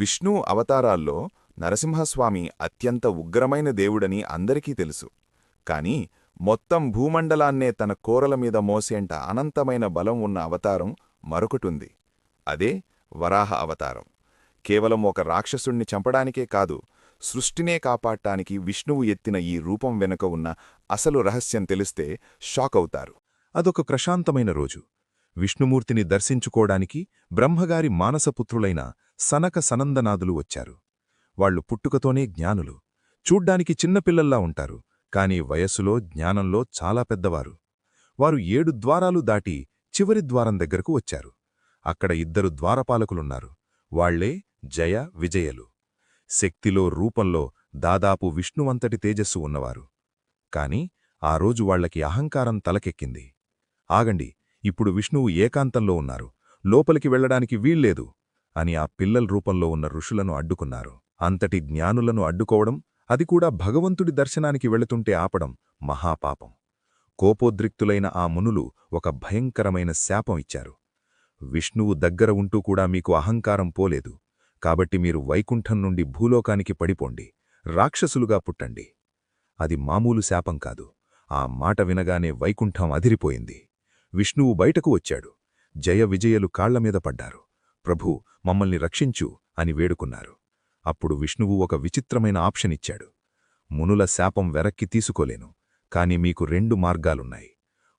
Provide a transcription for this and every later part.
విష్ణు అవతారాల్లో నరసింహస్వామి అత్యంత ఉగ్రమైన దేవుడని అందరికీ తెలుసు. కాని మొత్తం భూమండలాన్నే తన కోరల మీద మోసేంట అనంతమైన బలం ఉన్న అవతారం మరొకటుంది. అదే వరాహ అవతారం. కేవలం ఒక రాక్షసుణ్ణి చంపడానికే కాదు సృష్టినే కాపాడటానికి విష్ణువు ఎత్తిన ఈ రూపం వెనుక ఉన్న అసలు రహస్యం తెలిస్తే షాక్ అవుతారు. అదొక ప్రశాంతమైన రోజు. విష్ణుమూర్తిని దర్శించుకోడానికి బ్రహ్మగారి మానసపుత్రులైన సనక సనందనాదులు వచ్చారు. వాళ్ళు పుట్టుకతోనే జ్ఞానులు. చూడ్డానికి చిన్నపిల్లల్లా ఉంటారు కాని వయస్సులో జ్ఞానంలో చాలా పెద్దవారు. వారు ఏడు ద్వారాలు దాటి చివరి ద్వారం దగ్గరకు వచ్చారు. అక్కడ ఇద్దరు ద్వారపాలకులున్నారు. వాళ్ళే జయ విజయలు. శక్తిలో రూపంలో దాదాపు విష్ణువంతటి తేజస్సు ఉన్నవారు. కాని ఆ రోజు వాళ్ళకి అహంకారం తలకెక్కింది. ఆగండి ఇప్పుడు విష్ణువు ఏకాంతంలో ఉన్నారు. లోపలికి వెళ్ళడానికి వీల్లేదు. అని ఆ పిల్లల రూపంలో ఉన్న ఋషులను అడ్డుకున్నారు. అంతటి జ్ఞానులను అడ్డుకోవడం అది కూడా భగవంతుడి దర్శనానికి వెళుతుంటే ఆపడం మహాపాపం. కోపోద్రిక్తులైన ఆ మునులు ఒక భయంకరమైన శాపం ఇచ్చారు. విష్ణువు దగ్గర ఉంటూ కూడా మీకు అహంకారం పోలేదు. కాబట్టి మీరు వైకుంఠం నుండి భూలోకానికి పడిపోండి. రాక్షసులుగా పుట్టండి. అది మామూలు శాపం కాదు. ఆ మాట వినగానే వైకుంఠం అదిరిపోయింది. విష్ణువు బయటకు వచ్చాడు. జయ విజయలు కాళ్ళమీద పడ్డారు. ప్రభు మమ్మల్ని రక్షించు అని వేడుకున్నారు. అప్పుడు విష్ణువు ఒక విచిత్రమైన ఆప్షన్ ఇచ్చాడు. మునుల శాపం వెరక్కి తీసుకోలేను కాని మీకు రెండు మార్గాలున్నాయి.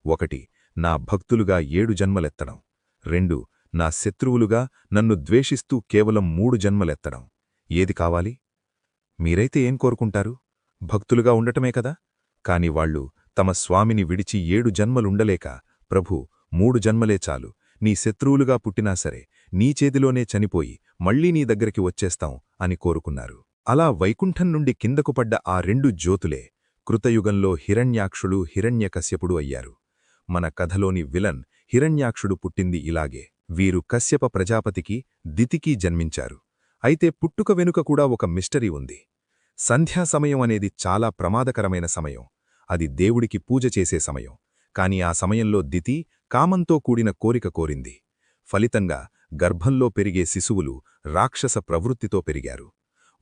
ఒకటి నా భక్తులుగా ఏడు జన్మలెత్తడం. రెండు నా శత్రువులుగా నన్ను ద్వేషిస్తూ కేవలం మూడు జన్మలెత్తడం. ఏది కావాలి? మీరైతే ఏం కోరుకుంటారు? భక్తులుగా ఉండటమే కదా? కాని వాళ్ళు తమ స్వామిని విడిచి ఏడు జన్మలుండలేక ప్రభు మూడు జన్మలే చాలు. నీ శత్రువులుగా పుట్టినా సరే నీ చేతిలోనే చనిపోయి మళ్ళీ నీ దగ్గరికి వచ్చేస్తాం అని కోరుకున్నారు. అలా వైకుంఠం నుండి కిందకు పడ్డ ఆ రెండు జ్యోతులే కృతయుగంలో హిరణ్యాక్షుడు హిరణ్యకశ్యపుడు అయ్యారు. మన కథలోని విలన్ హిరణ్యాక్షుడు పుట్టింది ఇలాగే. వీరు కశ్యప ప్రజాపతికి దితికి జన్మించారు. అయితే పుట్టుక వెనుక కూడా ఒక మిస్టరీ ఉంది. సంధ్యా సమయం అనేది చాలా ప్రమాదకరమైన సమయం. అది దేవుడికి పూజ చేసే సమయం. కాని ఆ సమయంలో దితి కామంతో కూడిన కోరిక కోరింది. ఫలితంగా గర్భంలో పెరిగే శిశువులు రాక్షస ప్రవృత్తితో పెరిగారు.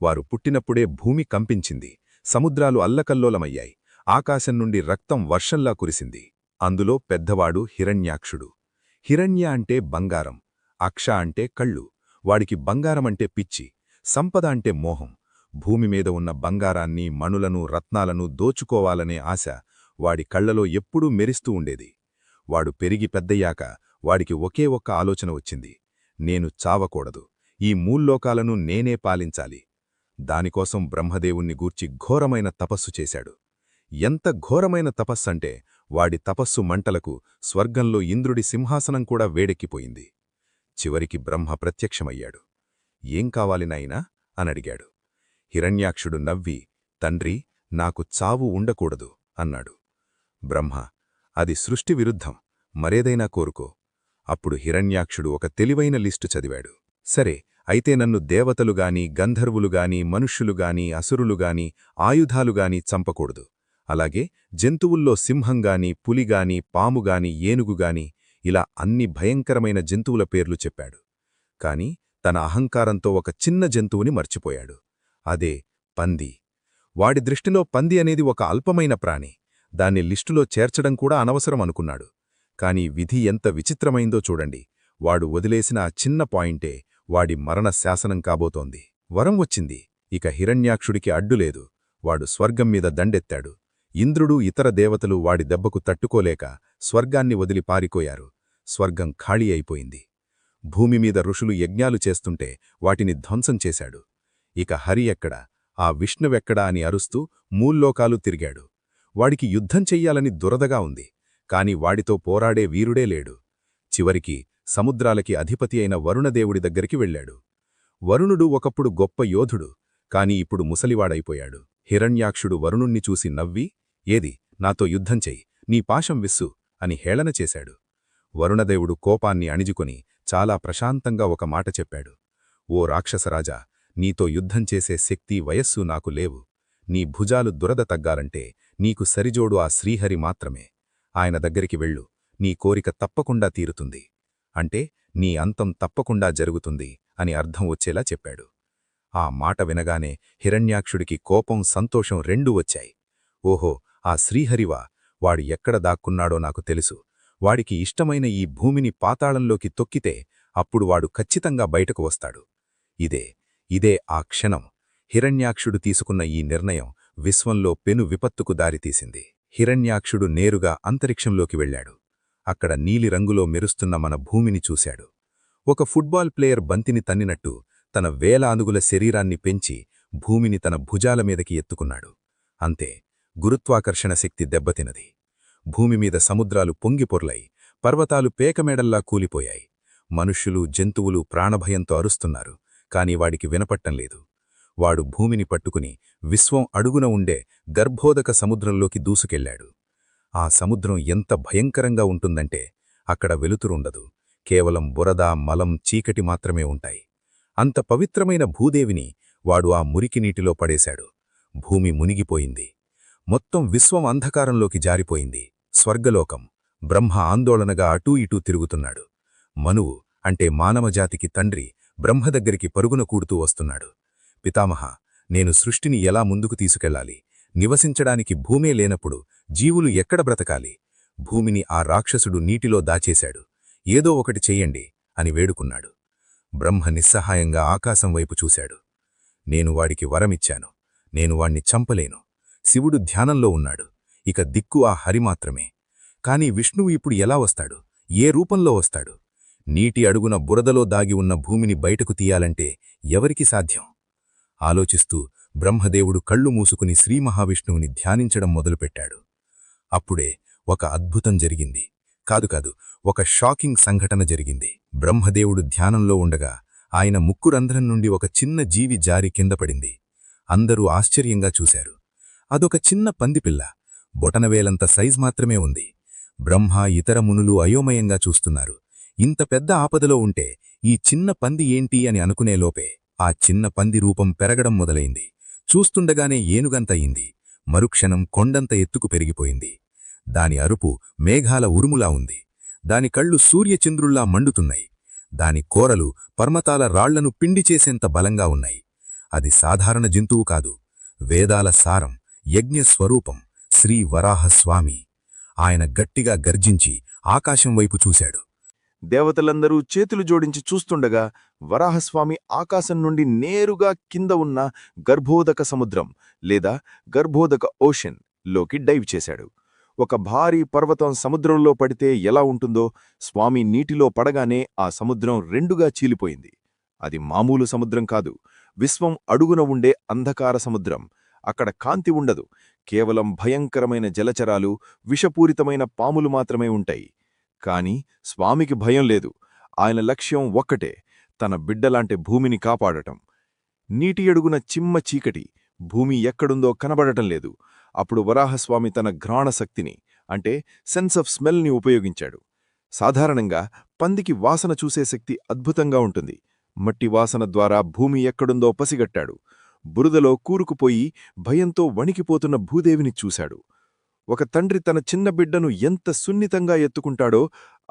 వారు పుట్టినప్పుడే భూమి కంపించింది. సముద్రాలు అల్లకల్లోలమయ్యాయి. ఆకాశం నుండి రక్తం వర్షంలా కురిసింది. అందులో పెద్దవాడు హిరణ్యాక్షుడు. హిరణ్య అంటే బంగారం. అక్ష అంటే కళ్ళు. వాడికి బంగారమంటే పిచ్చి. సంపద అంటే మోహం. భూమి మీద ఉన్న బంగారాన్ని మణులను రత్నాలను దోచుకోవాలనే ఆశ వాడి కళ్ళలో ఎప్పుడూ మెరిస్తూ ఉండేది. వాడు పెరిగి పెద్దయ్యాక వాడికి ఒకే ఒక్క ఆలోచన వచ్చింది. నేను చావకూడదు. ఈ మూల్లోకాలను నేనే పాలించాలి. దానికోసం బ్రహ్మదేవుణ్ణి గూర్చి ఘోరమైన తపస్సు చేశాడు. ఎంత ఘోరమైన తపస్సంటే వాడి తపస్సు మంటలకు స్వర్గంలో ఇంద్రుడి సింహాసనం కూడా వేడెక్కిపోయింది. చివరికి బ్రహ్మ ప్రత్యక్షమయ్యాడు. ఏం కావాలి నాయనా? అనడిగాడు హిరణ్యాక్షుడు నవ్వి తండ్రి నాకు చావు ఉండకూడదు అన్నాడు. బ్రహ్మ అది సృష్టి విరుద్ధం. మరేదైనా కోరుకో. అప్పుడు హిరణ్యాక్షుడు ఒక తెలివైన లిస్టు చదివాడు. సరే అయితే నన్ను దేవతలుగాని గంధర్వులుగాని మనుష్యులుగాని అసురులుగాని ఆయుధాలుగాని చంపకూడదు. అలాగే జంతువుల్లో సింహంగాని పులిగాని పాముగాని ఏనుగుగాని ఇలా అన్ని భయంకరమైన జంతువుల పేర్లు చెప్పాడు. కాని తన అహంకారంతో ఒక చిన్న జంతువుని మర్చిపోయాడు. అదే పంది. వాడి దృష్టిలో పంది అనేది ఒక అల్పమైన ప్రాణి. దాన్ని లిస్టులో చేర్చడం కూడా అనవసరం అనుకున్నాడు. కాని విధి ఎంత విచిత్రమైందో చూడండి. వాడు వదిలేసిన ఆ చిన్న పాయింటే వాడి మరణ శాసనం కాబోతోంది. వరం వచ్చింది. ఇక హిరణ్యాక్షుడికి అడ్డులేదు వాడు స్వర్గం మీద దండెత్తాడు. ఇంద్రుడు ఇతర దేవతలు వాడి దెబ్బకు తట్టుకోలేక స్వర్గాన్ని వదిలి పారిపోయారు. స్వర్గం ఖాళీ అయిపోయింది. భూమిమీద ఋషులు యజ్ఞాలు చేస్తుంటే వాటిని ధ్వంసం చేశాడు. ఇక హరి ఎక్కడ? ఆ విష్ణువెక్కడా అని అరుస్తూ మూల్లోకాలు తిరిగాడు. వాడికి యుద్ధం చెయ్యాలని దురదగా ఉంది. కాని వాడితో పోరాడే వీరుడే లేడు. చివరికి సముద్రాలకి అధిపతి అయిన వరుణదేవుడి దగ్గరికి వెళ్ళాడు వరుణుడు ఒకప్పుడు గొప్ప యోధుడు కాని ఇప్పుడు ముసలివాడైపోయాడు. హిరణ్యాక్షుడు వరుణుణ్ణి చూసి నవ్వి ఏది? నాతో యుద్ధం చెయ్యి. నీ పాశం విస్సు అని హేళన చేశాడు. వరుణదేవుడు కోపాన్ని అణిజుకొని చాలా ప్రశాంతంగా ఒక మాట చెప్పాడు. ఓ రాక్షసరాజా నీతో యుద్ధం చేసే శక్తి వయస్సు నాకు లేవు. నీ భుజాలు దురద తగ్గాలంటే నీకు సరిజోడు ఆ శ్రీహరి మాత్రమే. ఆయన దగ్గరికి వెళ్ళు నీ కోరిక తప్పకుండా తీరుతుంది. అంటే నీ అంతం తప్పకుండా జరుగుతుంది అని అర్థం వచ్చేలా చెప్పాడు. ఆ మాట వినగానే హిరణ్యాక్షుడికి కోపం సంతోషం రెండూ వచ్చాయి. ఓహో ఆ శ్రీహరివా వాడు ఎక్కడ దాక్కున్నాడో నాకు తెలుసు. వాడికి ఇష్టమైన ఈ భూమిని పాతాళంలోకి తొక్కితే అప్పుడు వాడు ఖచ్చితంగా బయటకు వస్తాడు. ఇదే ఇదే ఆ క్షణం. హిరణ్యాక్షుడు తీసుకున్న ఈ నిర్ణయం విశ్వంలో పెను విపత్తుకు దారితీసింది. హిరణ్యాక్షుడు నేరుగా అంతరిక్షంలోకి వెళ్ళాడు. అక్కడ నీలిరంగులో మెరుస్తున్న మన భూమిని చూశాడు. ఒక ఫుట్బాల్ ప్లేయర్ బంతిని తన్నినట్టు తన వేల అనుగుల శరీరాన్ని పెంచి భూమిని తన భుజాల మీదకి ఎత్తుకున్నాడు. అంతే గురుత్వాకర్షణ శక్తి దెబ్బతినది. భూమిమీద సముద్రాలు పొంగిపొర్లై పర్వతాలు పేకమేడల్లా కూలిపోయాయి. మనుష్యులు జంతువులు ప్రాణభయంతో అరుస్తున్నారు కాని వాడికి వినపట్టం లేదు వాడు భూమిని పట్టుకుని విశ్వం అడుగున ఉండే గర్భోదక సముద్రంలోకి దూసుకెళ్ళాడు ఆ సముద్రం ఎంత భయంకరంగా ఉంటుందంటే అక్కడ వెలుతురుండదు. కేవలం బురద మలం చీకటి మాత్రమే ఉంటాయి. అంత పవిత్రమైన భూదేవిని వాడు ఆ మురికి నీటిలో పడేశాడు. భూమి మునిగిపోయింది. మొత్తం విశ్వం అంధకారంలోకి జారిపోయింది. స్వర్గలోకం బ్రహ్మ ఆందోళనగా అటూ ఇటూ తిరుగుతున్నాడు. మనువు అంటే మానవజాతికి తండ్రి బ్రహ్మ దగ్గరికి పరుగున కూడుతూ వస్తున్నాడు. పితామహ నేను సృష్టిని ఎలా ముందుకు తీసుకెళ్ళాలి నివసించడానికి భూమే లేనప్పుడు జీవులు ఎక్కడ బ్రతకాలి? భూమిని ఆ రాక్షసుడు నీటిలో దాచేశాడు. ఏదో ఒకటి చెయ్యండి అని వేడుకున్నాడు. బ్రహ్మ నిస్సహాయంగా ఆకాశం వైపు చూశాడు. నేను వాడికి వరమిచ్చాను. నేను వాణ్ణి చంపలేను. శివుడు ధ్యానంలో ఉన్నాడు. ఇక దిక్కు ఆ హరి మాత్రమే. కాని విష్ణువు ఇప్పుడు ఎలా వస్తాడు? ఏ రూపంలో వస్తాడు? నీటి అడుగున బురదలో దాగి ఉన్న భూమిని బయటకు తీయాలంటే ఎవరికి సాధ్యం? ఆలోచిస్తూ బ్రహ్మదేవుడు కళ్ళు మూసుకుని శ్రీమహావిష్ణువుని ధ్యానించడం మొదలుపెట్టాడు. అప్పుడే ఒక అద్భుతం జరిగింది. కాదు కాదు ఒక షాకింగ్ సంఘటన జరిగింది. బ్రహ్మదేవుడు ధ్యానంలో ఉండగా ఆయన ముక్కురంధ్రం నుండి ఒక చిన్న జీవి జారి కింద పడింది. అందరూ ఆశ్చర్యంగా చూశారు. అదొక చిన్న పందిపిల్ల. బొటనవేలంత సైజ్ మాత్రమే ఉంది. బ్రహ్మ ఇతర మునులు అయోమయంగా చూస్తున్నారు. ఇంత పెద్ద ఆపదలో ఉంటే ఈ చిన్న పంది ఏంటి అని అనుకునే లోపే ఆ చిన్న పంది రూపం పెరగడం మొదలైంది. చూస్తుండగానే ఏనుగంతయింది. మరుక్షణం కొండంత ఎత్తుకు పెరిగిపోయింది. దాని అరుపు మేఘాల ఉరుములా ఉంది. దాని కళ్ళు సూర్యచంద్రుల్లా మండుతున్నాయి. దాని కోరలు పర్మతాల రాళ్ళను పిండి చేసేంత బలంగా ఉన్నాయి. అది సాధారణ జంతువు కాదు. వేదాల సారం యజ్ఞస్వరూపం శ్రీ వరాహస్వామి. ఆయన గట్టిగా గర్జించి ఆకాశం వైపు చూశాడు. దేవతలందరూ చేతులు జోడించి చూస్తుండగా వరాహస్వామి ఆకాశం నుండి నేరుగా కింద ఉన్న గర్భోదక సముద్రం లేదా గర్భోదక ఓషన్లోకి డైవ్ చేశాడు. ఒక భారీ పర్వతం సముద్రంలో పడితే ఎలా ఉంటుందో స్వామి నీటిలో పడగానే ఆ సముద్రం రెండుగా చీలిపోయింది. అది మామూలు సముద్రం కాదు. విశ్వం అడుగున ఉండే అంధకార సముద్రం. అక్కడ కాంతి ఉండదు. కేవలం భయంకరమైన జలచరాలు విషపూరితమైన పాములు మాత్రమే ఉంటాయి. కాని స్వామికి భయం లేదు. ఆయన లక్ష్యం ఒక్కటే తన బిడ్డలాంటి భూమిని కాపాడటం. నీటి అడుగున చిమ్మ చీకటి భూమి ఎక్కడుందో కనబడటం లేదు. అప్పుడు వరాహస్వామి తన ఘ్రాణశక్తిని అంటే సెన్స్ ఆఫ్ స్మెల్ని ఉపయోగించాడు. సాధారణంగా పందికి వాసన చూసే శక్తి అద్భుతంగా ఉంటుంది. మట్టి వాసన ద్వారా భూమి ఎక్కడుందో పసిగట్టాడు. బురదలో కూరుకుపోయి భయంతో వణికిపోతున్న భూదేవిని చూశాడు. ఒక తండ్రి తన చిన్న బిడ్డను ఎంత సున్నితంగా ఎత్తుకుంటాడో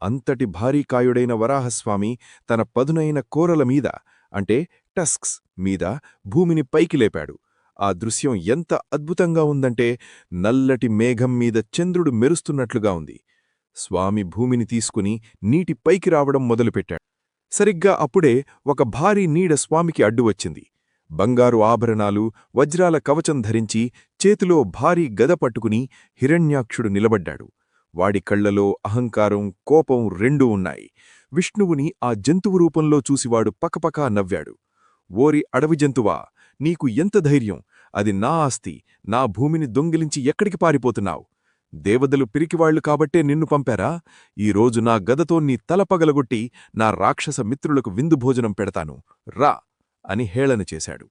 అంతటి భారీకాయుడైన వరాహస్వామి తన పదునైన కోరల మీద అంటే టస్క్స్ మీద భూమిని పైకి లేపాడు. ఆ దృశ్యం ఎంత అద్భుతంగా ఉందంటే నల్లటి మేఘం మీద చంద్రుడు మెరుస్తున్నట్లుగా ఉంది. స్వామి భూమిని తీసుకుని నీటి పైకి రావడం మొదలుపెట్టాడు. సరిగ్గా అప్పుడే ఒక భారీ నీడ స్వామికి అడ్డు వచ్చింది బంగారు ఆభరణాలు వజ్రాల కవచం ధరించి చేతిలో భారీ గద పట్టుకుని హిరణ్యాక్షుడు నిలబడ్డాడు. వాడి కళ్ళలో అహంకారం కోపం రెండూ ఉన్నాయి. విష్ణువుని ఆ జంతువు రూపంలో చూసివాడు పకపకా నవ్వాడు. ఓరి అడవి జంతువా నీకు ఎంత ధైర్యం? అది నా ఆస్తి. నా భూమిని దొంగిలించి ఎక్కడికి పారిపోతున్నావు? దేవదలు పిరికివాళ్ళు కాబట్టే నిన్ను పంపారా? ఈరోజు నా గదతో నీ తల పగలగొట్టి నా రాక్షస మిత్రులకు విందు భోజనం పెడతాను. రా అని హేళన చేశాడు.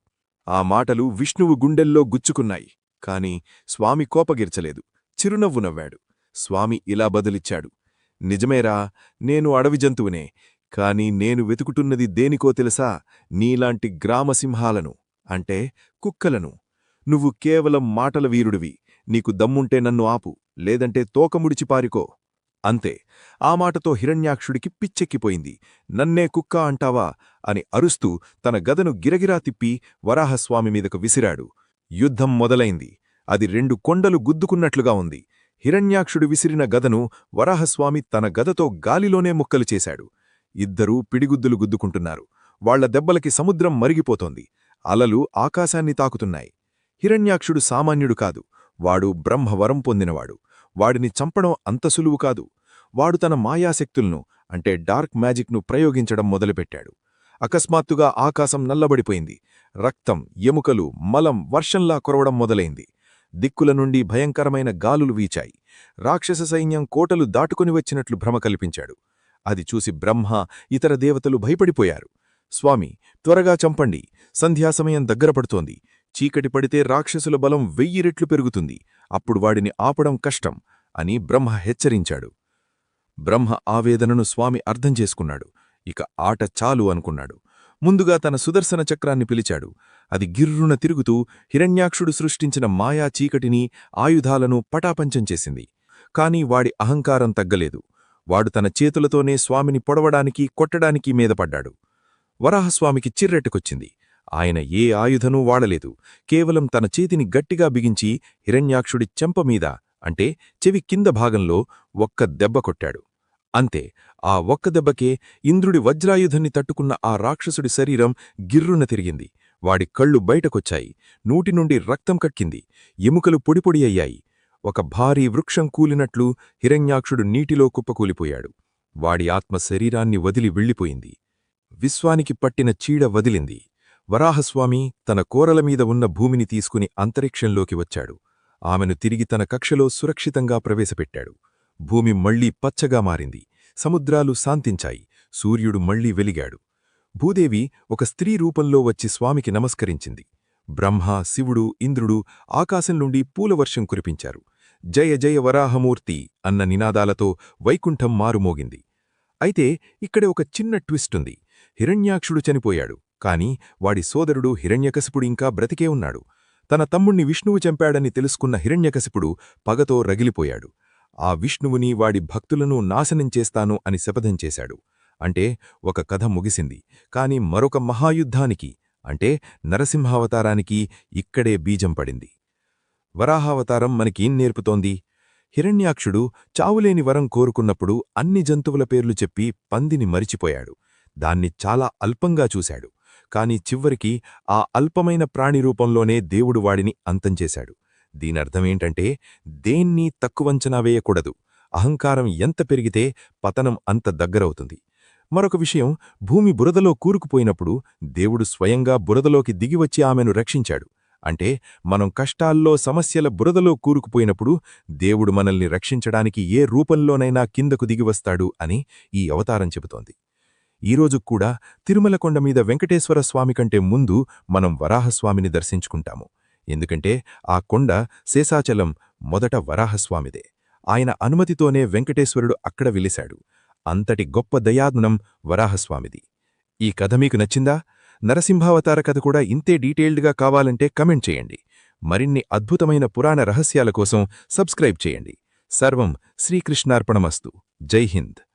ఆ మాటలు విష్ణువు గుండెల్లో గుచ్చుకున్నాయి. కాని స్వామి కోపగిర్చలేదు. చిరునవ్వు నవ్వాడు. స్వామి ఇలా బదులిచ్చాడు. నిజమేరా నేను అడవి జంతువునే కాని నేను వెతుకుతున్నది దేనికో తెలుసా? నీలాంటి గ్రామసింహాలను అంటే కుక్కలను. నువ్వు కేవలం మాటల వీరుడివి. నీకు దమ్ముంటే నన్ను ఆపు లేదంటే తోకముడిచి పారికో. అంతే. ఆ మాటతో హిరణ్యాక్షుడికి పిచ్చెక్కిపోయింది. నన్నే కుక్క అంటావా? అని అరుస్తూ తన గదను గిరగిరా తిప్పి వరాహస్వామి మీదకు విసిరాడు. యుద్ధం మొదలైంది. అది రెండు కొండలు గుద్దుకున్నట్లుగా ఉంది. హిరణ్యాక్షుడు విసిరిన గదను వరాహస్వామి తన గదతో గాలిలోనే ముక్కలు చేశాడు. ఇద్దరూ పిడిగుద్దులు గుద్దుకుంటున్నారు. వాళ్ళ దెబ్బలకి సముద్రం మరిగిపోతోంది. అలలు ఆకాశాన్ని తాకుతున్నాయి. హిరణ్యాక్షుడు సామాన్యుడు కాదు. వాడు బ్రహ్మవరం పొందినవాడు. వాడిని చంపడం అంత సులువు కాదు. వాడు తన మాయాశక్తులను అంటే డార్క్ మ్యాజిక్ను ప్రయోగించడం మొదలుపెట్టాడు. అకస్మాత్తుగా ఆకాశం నల్లబడిపోయింది. రక్తం ఎముకలు మలం వర్షంలా కొరవడం మొదలైంది. దిక్కుల నుండి భయంకరమైన గాలులు వీచాయి. రాక్షస సైన్యం కోటలు దాటుకుని వచ్చినట్లు భ్రమ కల్పించాడు. అది చూసి బ్రహ్మ ఇతర దేవతలు భయపడిపోయారు. స్వామి త్వరగా చంపండి. సంధ్యాసమయం దగ్గరపడుతోంది చీకటి పడితే రాక్షసుల బలం వెయ్యి రెట్లు పెరుగుతుంది. అప్పుడు వాడిని ఆపడం కష్టం అని బ్రహ్మ హెచ్చరించాడు. బ్రహ్మ ఆవేదనను స్వామి అర్థం చేసుకున్నాడు. ఇక ఆట చాలు అనుకున్నాడు. ముందుగా తన సుదర్శన చక్రాన్ని పిలిచాడు. అది గిర్రున తిరుగుతూ హిరణ్యాక్షుడు సృష్టించిన మాయా చీకటిని ఆయుధాలను పటాపంచం చేసింది. కాని వాడి అహంకారం తగ్గలేదు. వాడు తన చేతులతోనే స్వామిని పొడవడానికి కొట్టడానికి మీదపడ్డాడు. వరాహస్వామికి చిర్రెట్టుకొచ్చింది. ఆయన ఏ ఆయుధనూ వాడలేదు. కేవలం తన చేతిని గట్టిగా బిగించి హిరణ్యాక్షుడి చెంపమీద అంటే చెవి కింద భాగంలో ఒక్క దెబ్బ కొట్టాడు. అంతే ఆ ఒక్క దెబ్బకే ఇంద్రుడి వజ్రాయుధాన్ని తట్టుకున్న ఆ రాక్షసుడి శరీరం గిర్రున తిరిగింది. వాడి కళ్ళు బయటకొచ్చాయి. నూటి నుండి రక్తం కక్కింది. ఎముకలు పొడిపొడి అయ్యాయి. ఒక భారీ వృక్షం కూలినట్లు హిరణ్యాక్షుడు నీటిలో కుప్పకూలిపోయాడు. వాడి ఆత్మ శరీరాన్ని వదిలి వెళ్ళిపోయింది. విశ్వానికి పట్టిన చీడ వదిలింది. వరాహస్వామి తన కోరలమీద ఉన్న భూమిని తీసుకుని అంతరిక్షంలోకి వచ్చాడు. ఆమెను తిరిగి తన కక్షలో సురక్షితంగా ప్రవేశపెట్టాడు. భూమి మళ్ళీ పచ్చగా మారింది. సముద్రాలు శాంతించాయి. సూర్యుడు మళ్ళీ వెలిగాడు. భూదేవి ఒక స్త్రీ రూపంలో వచ్చి స్వామికి నమస్కరించింది. బ్రహ్మ శివుడు ఇంద్రుడు ఆకాశం నుండి పూలవర్షం కురిపించారు. జయ జయ వరాహమూర్తి అన్న నినాదాలతో వైకుంఠం మారుమోగింది. అయితే ఇక్కడే ఒక చిన్న ట్విస్టుంది హిరణ్యాక్షుడు చనిపోయాడు. కాని వాడి సోదరుడు హిరణ్యకశిపుడు ఇంకా బ్రతికే ఉన్నాడు. తన తమ్ముణ్ణి విష్ణువు చంపాడని తెలుసుకున్న హిరణ్యకశిపుడు పగతో రగిలిపోయాడు. ఆ విష్ణువుని వాడి భక్తులను నాశనం చేస్తాను అని శపథం చేశాడు. అంటే ఒక కథ ముగిసింది. కాని మరొక మహాయుద్ధానికి అంటే నరసింహావతారానికి ఇక్కడే బీజం పడింది. వరాహావతారం మనకేం నేర్పుతోంది? హిరణ్యాక్షుడు చావులేని వరం కోరుకున్నప్పుడు అన్ని జంతువుల పేర్లు చెప్పి పందిని మరిచిపోయాడు. దాన్ని చాలా అల్పంగా చూశాడు. కాని చివ్వరికి ఆ అల్పమైన ప్రాణి రూపంలోనే దేవుడు వాడిని అంతంచేశాడు దీనర్థమేంటంటే దేన్నీ తక్కువంచనా వేయకూడదు. అహంకారం ఎంత పెరిగితే పతనం అంత దగ్గరవుతుంది. మరొక విషయం భూమి బురదలో కూరుకుపోయినప్పుడు దేవుడు స్వయంగా బురదలోకి దిగివచ్చి ఆమెను రక్షించాడు. అంటే మనం కష్టాల్లో సమస్యల బురదలో కూరుకుపోయినప్పుడు దేవుడు మనల్ని రక్షించడానికి ఏ రూపంలోనైనా కిందకు దిగివస్తాడు అని ఈ అవతారం చెబుతోంది. ఈరోజు కూడా తిరుమల కొండ మీద వెంకటేశ్వర స్వామి కంటే ముందు మనం వరాహస్వామిని దర్శించుకుంటాము. ఎందుకంటే ఆ కొండ శేషాచలం మొదట వరాహస్వామిదే. ఆయన అనుమతితోనే వెంకటేశ్వరుడు అక్కడ విలిశాడు. అంతటి గొప్ప దయాగుణం వరాహస్వామిది. ఈ కథ మీకు నచ్చిందా? నరసింహావతార కథ కూడా ఇంతే డీటెయిల్డ్గా కావాలంటే కమెంట్ చేయండి. మరిన్ని అద్భుతమైన పురాణ రహస్యాల కోసం సబ్స్క్రైబ్ చేయండి. సర్వం శ్రీకృష్ణార్పణమస్తు. జై హింద్.